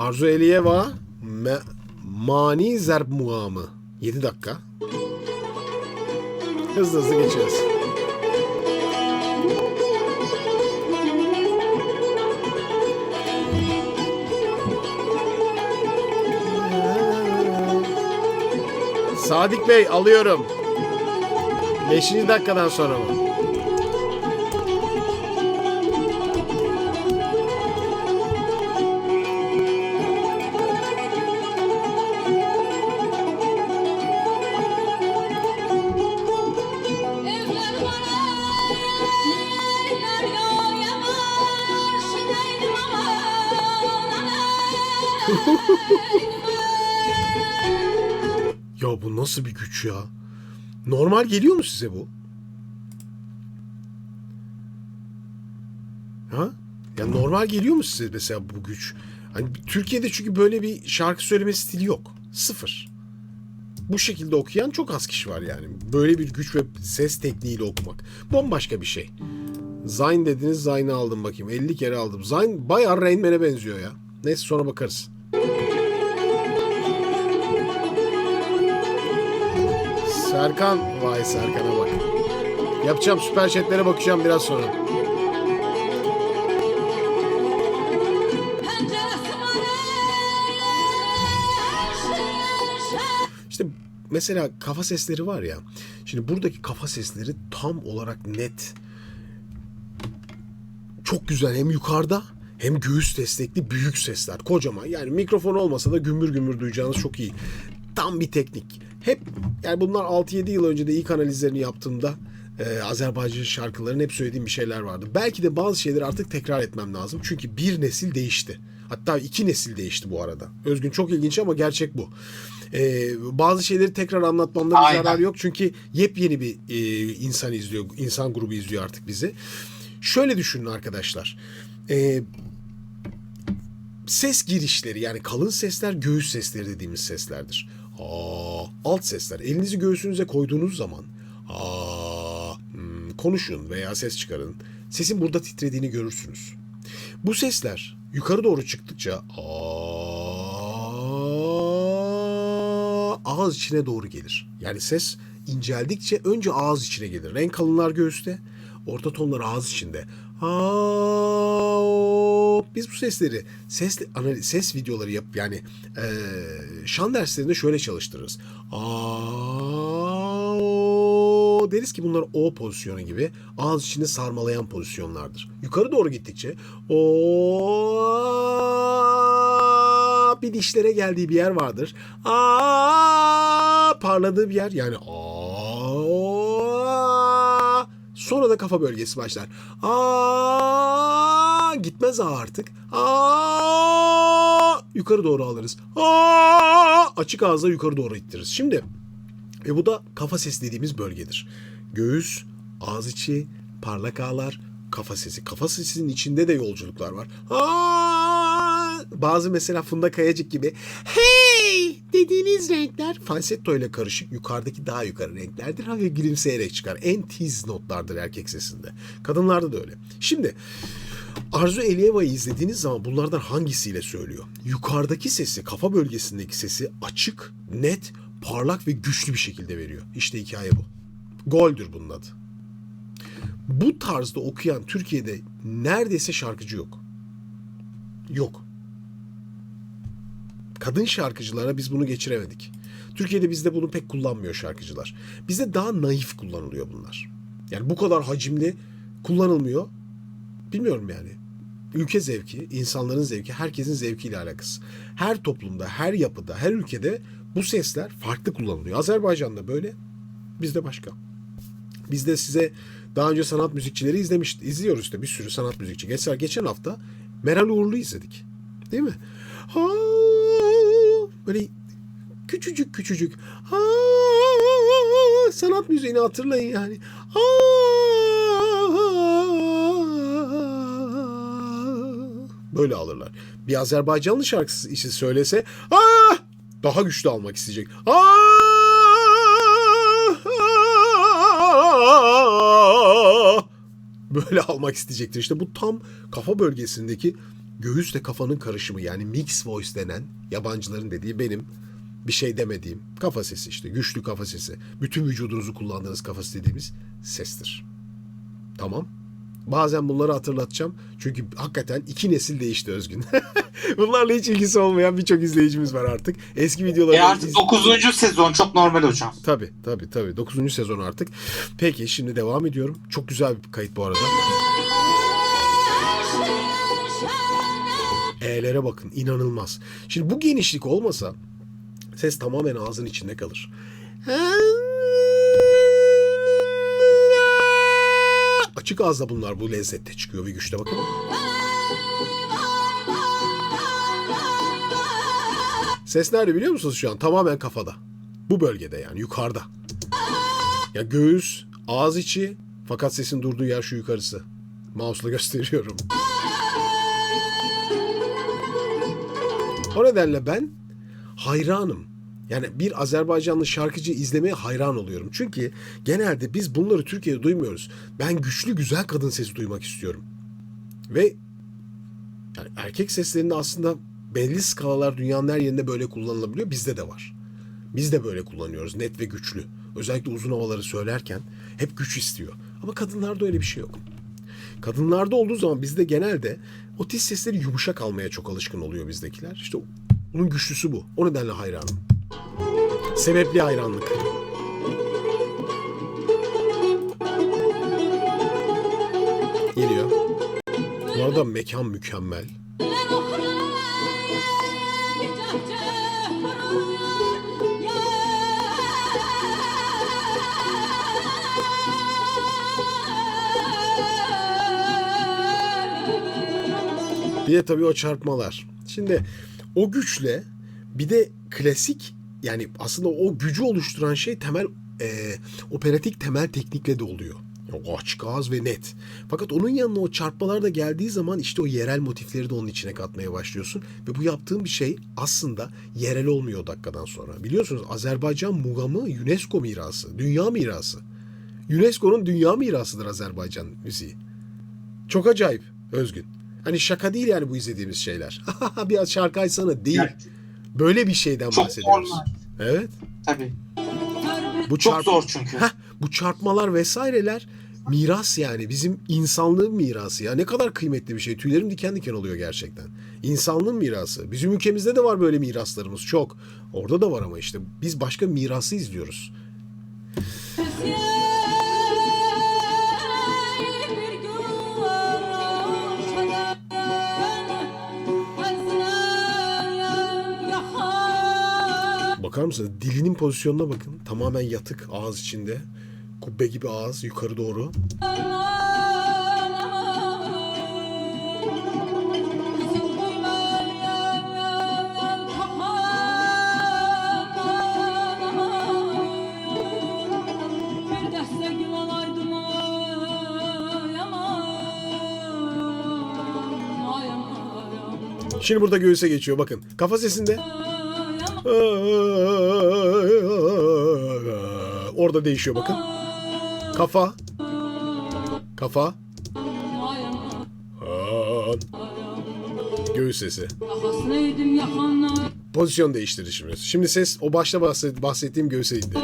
Arzu Eliyeva Me- Mani Zerb Muamı 7 dakika. Hızlı hızlı geçeriz. Sadık Bey alıyorum. 5. dakikadan sonra mı? Ya bu nasıl bir güç ya? Normal geliyor mu size bu? Ha? Ya normal geliyor mu size mesela bu güç? Hani Türkiye'de çünkü böyle bir şarkı söyleme stili yok. Sıfır. Bu şekilde okuyan çok az kişi var yani. Böyle bir güç ve ses tekniğiyle okumak. Bambaşka bir şey. Zayn dediniz Zayn'ı aldım bakayım. 50 kere aldım. Zayn bayağı Rain Man'e benziyor ya. Neyse sonra bakarız. Serkan. Vay Serkan'a bak. Yapacağım süper chatlere bakacağım biraz sonra. İşte mesela kafa sesleri var ya. Şimdi buradaki kafa sesleri tam olarak net. Çok güzel hem yukarıda hem göğüs destekli büyük sesler. Kocaman yani mikrofon olmasa da gümbür gümbür duyacağınız çok iyi. Tam bir teknik. Hep yani bunlar 6-7 yıl önce de ilk analizlerini yaptığımda e, Azerbaycan şarkılarının hep söylediğim bir şeyler vardı. Belki de bazı şeyleri artık tekrar etmem lazım. Çünkü bir nesil değişti. Hatta iki nesil değişti bu arada. Özgün çok ilginç ama gerçek bu. E, bazı şeyleri tekrar anlatmamda bir Aynen. zarar yok. Çünkü yepyeni bir e, insan izliyor, insan grubu izliyor artık bizi. Şöyle düşünün arkadaşlar. E, ses girişleri yani kalın sesler göğüs sesleri dediğimiz seslerdir. Aa, alt sesler. Elinizi göğsünüze koyduğunuz zaman aa, hmm, konuşun veya ses çıkarın. Sesin burada titrediğini görürsünüz. Bu sesler yukarı doğru çıktıkça aa, ağız içine doğru gelir. Yani ses inceldikçe önce ağız içine gelir. En kalınlar göğüste, orta tonlar ağız içinde. Aa, biz bu sesleri ses analiz, ses videoları yap yani eee, şan derslerinde şöyle çalıştırırız. Aa, deriz ki bunlar o pozisyonu gibi ağız içini sarmalayan pozisyonlardır. Yukarı doğru gittikçe o bir dişlere geldiği bir yer vardır. Aa parladığı bir yer yani aa sonra da kafa bölgesi başlar. Aa gitmez ağ artık. Aa yukarı doğru alırız. Aa açık ağızla yukarı doğru ittiririz. Şimdi ve bu da kafa sesi dediğimiz bölgedir. Göğüs, ağız içi, parlak ağlar, kafa sesi. Kafa sesinin içinde de yolculuklar var. Aa, bazı mesela Funda Kayacık gibi hey dediğiniz renkler falsetto ile karışık yukarıdaki daha yukarı renklerdir. Hafif gülümseyerek çıkar. En tiz notlardır erkek sesinde. Kadınlarda da öyle. Şimdi Arzu Eliyeva'yı izlediğiniz zaman bunlardan hangisiyle söylüyor? Yukarıdaki sesi, kafa bölgesindeki sesi açık, net, parlak ve güçlü bir şekilde veriyor. İşte hikaye bu. Goldür bunun adı. Bu tarzda okuyan Türkiye'de neredeyse şarkıcı yok. Yok. Kadın şarkıcılara biz bunu geçiremedik. Türkiye'de bizde bunu pek kullanmıyor şarkıcılar. Bizde daha naif kullanılıyor bunlar. Yani bu kadar hacimli kullanılmıyor. Bilmiyorum yani. Ülke zevki, insanların zevki, herkesin zevkiyle alakası. Her toplumda, her yapıda, her ülkede bu sesler farklı kullanılıyor. Azerbaycan'da böyle, bizde başka. Biz de size daha önce sanat müzikçileri izlemiş, izliyoruz işte bir sürü sanat müzikçi. Geçen, geçen hafta Meral Uğurlu izledik. Değil mi? Ha, böyle küçücük küçücük. Ha, sanat müziğini hatırlayın yani. Ha, böyle alırlar. Bir Azerbaycanlı şarkısı işi söylese ah, daha güçlü almak isteyecek. Ah, böyle almak isteyecektir. İşte bu tam kafa bölgesindeki göğüsle kafanın karışımı yani mix voice denen yabancıların dediği benim bir şey demediğim kafa sesi işte güçlü kafa sesi. Bütün vücudunuzu kullandığınız kafa dediğimiz sestir. Tamam. Bazen bunları hatırlatacağım. Çünkü hakikaten iki nesil değişti Özgün. Bunlarla hiç ilgisi olmayan birçok izleyicimiz var artık. Eski videoları... E artık 9. sezon çok normal hocam. Tabii tabii tabii. 9. sezon artık. Peki şimdi devam ediyorum. Çok güzel bir kayıt bu arada. E'lere bakın inanılmaz. Şimdi bu genişlik olmasa ses tamamen ağzın içinde kalır. Açık ağızda bunlar bu lezzette çıkıyor ve güçte bakın. Ses nerede biliyor musunuz şu an? Tamamen kafada. Bu bölgede yani yukarıda. Ya göğüs, ağız içi fakat sesin durduğu yer şu yukarısı. Mouse'la gösteriyorum. O nedenle ben hayranım. Yani bir Azerbaycanlı şarkıcı izlemeye hayran oluyorum. Çünkü genelde biz bunları Türkiye'de duymuyoruz. Ben güçlü güzel kadın sesi duymak istiyorum. Ve yani erkek seslerinde aslında belli skalalar dünyanın her yerinde böyle kullanılabiliyor. Bizde de var. Biz de böyle kullanıyoruz. Net ve güçlü. Özellikle uzun havaları söylerken hep güç istiyor. Ama kadınlarda öyle bir şey yok. Kadınlarda olduğu zaman bizde genelde o tiz sesleri yumuşak almaya çok alışkın oluyor bizdekiler. İşte onun güçlüsü bu. O nedenle hayranım. Sebepli hayranlık. Geliyor. Bu arada mekan mükemmel. Bir de tabii o çarpmalar. Şimdi o güçle bir de klasik yani aslında o gücü oluşturan şey temel e, operatik temel teknikle de oluyor. O açık ağız ve net. Fakat onun yanına o çarpmalar da geldiği zaman işte o yerel motifleri de onun içine katmaya başlıyorsun. Ve bu yaptığın bir şey aslında yerel olmuyor o dakikadan sonra. Biliyorsunuz Azerbaycan mugamı UNESCO mirası. Dünya mirası. UNESCO'nun dünya mirasıdır Azerbaycan müziği. Çok acayip Özgün. Hani şaka değil yani bu izlediğimiz şeyler. bir şarkı açsana değil. Yani Böyle bir şeyden çok bahsediyoruz. normal. Evet. Tabii. Bu Çok çarp- zor çünkü. Heh, bu çarpmalar vesaireler miras yani bizim insanlığın mirası ya ne kadar kıymetli bir şey tüylerim diken diken oluyor gerçekten İnsanlığın mirası bizim ülkemizde de var böyle miraslarımız çok orada da var ama işte biz başka mirası izliyoruz bakar mısınız? Dilinin pozisyonuna bakın. Tamamen yatık ağız içinde. Kubbe gibi ağız yukarı doğru. Şimdi burada göğüse geçiyor. Bakın kafa sesinde orada değişiyor bakın kafa kafa göğüs sesi pozisyon değiştirdi şimdi. Ses o başta bahset, bahsettiğim göğüse indi.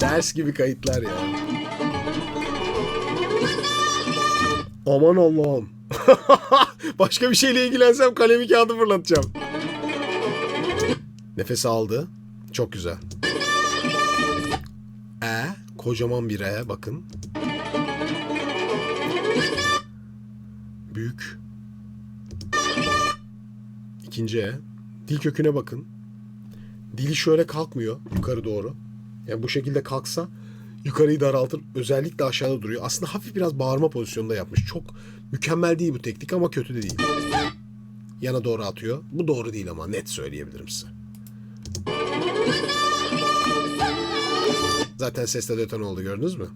Ders gibi kayıtlar ya. Aman Allah'ım. Başka bir şeyle ilgilensem kalemi kağıdı fırlatacağım. Nefes aldı. Çok güzel. E, kocaman bir E bakın. Büyük. İkinci E. Dil köküne bakın. Dili şöyle kalkmıyor yukarı doğru. Yani bu şekilde kalksa yukarıyı daraltır. Özellikle aşağıda duruyor. Aslında hafif biraz bağırma pozisyonunda yapmış. Çok mükemmel değil bu teknik ama kötü de değil. Yana doğru atıyor. Bu doğru değil ama net söyleyebilirim size. Zaten seste döten oldu gördünüz mü?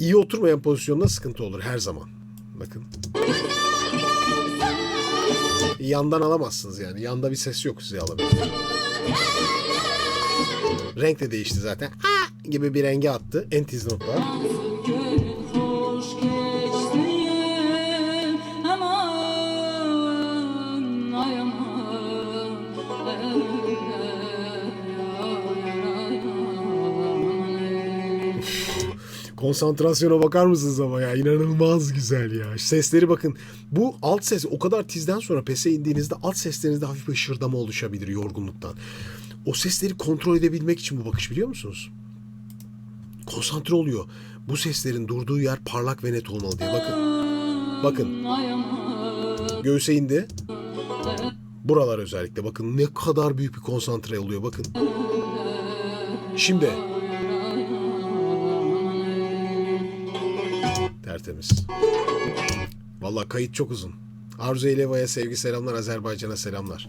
İyi oturmayan pozisyonda sıkıntı olur her zaman. Bakın. Yandan alamazsınız yani. Yanda bir ses yok size alabilir. Renk de değişti zaten. Gibi bir rengi attı. En tiz aman Konsantrasyona bakar mısınız ama ya inanılmaz güzel ya. Sesleri bakın. Bu alt ses o kadar tizden sonra pese indiğinizde alt seslerinizde hafif bir şırdama oluşabilir yorgunluktan. O sesleri kontrol edebilmek için bu bakış biliyor musunuz? Konsantre oluyor. Bu seslerin durduğu yer parlak ve net olmalı diye. Bakın. Bakın. Göğüse indi. Buralar özellikle bakın ne kadar büyük bir konsantre oluyor bakın. Şimdi. Tertemiz. Vallahi kayıt çok uzun. Arzu Eleva'ya sevgi selamlar, Azerbaycan'a selamlar.